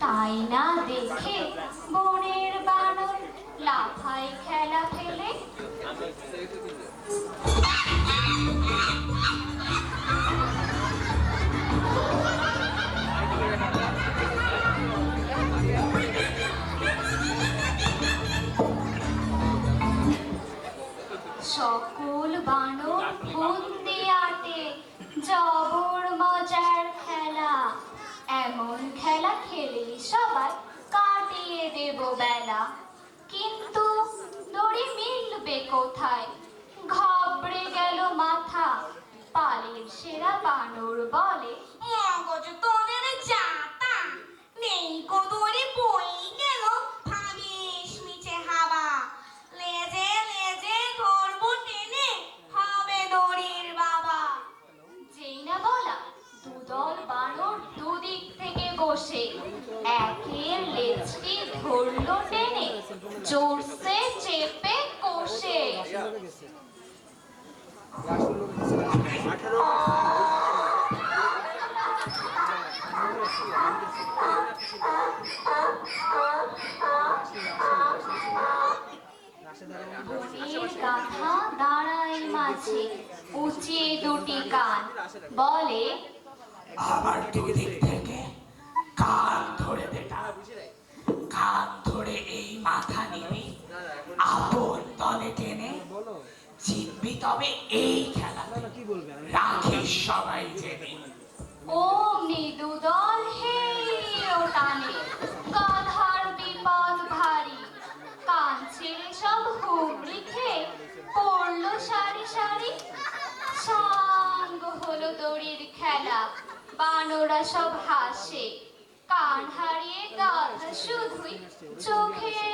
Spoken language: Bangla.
তাই না দেখে বনের বানর লাফায় খেলা ফেলে সকল বানর বন্দি আটে জবর মজার খেলা এমন খেলা খেলে সবাই কাটিয়ে দেব বেলা কিন্তু দড়ি মিলবে কোথায়? ঘাবড়ে গেল মাথা। পালের সেরা বানর বলে মগজ তোদের যাতা। নেই কদরে বই গেল ভাবিস হাওয়া। লেজে লেজে ধরবো টেনে হবে দড়ির বাবা। যেই না বলা দুদল বানর দুদিক থেকে বসে। কষে দাঁড়ায় মাঝে উঁচিয়ে দুটি কান বলে আবার দুদিক থেকে কান ধরে বেটা কান ধরে এই মাথা জিতবি তবে এই খেলা। রাখিস সবাই জেনে। হেলিও টানে গাধার বিপদ ভারী। সব হুমড়ি খেয়ে পড়ল সারি সারি। সাঙ্গ হলো দড়ির খেলা বানরা সব হাসে। কান হারিয়ে গাধা শুধুই চোখের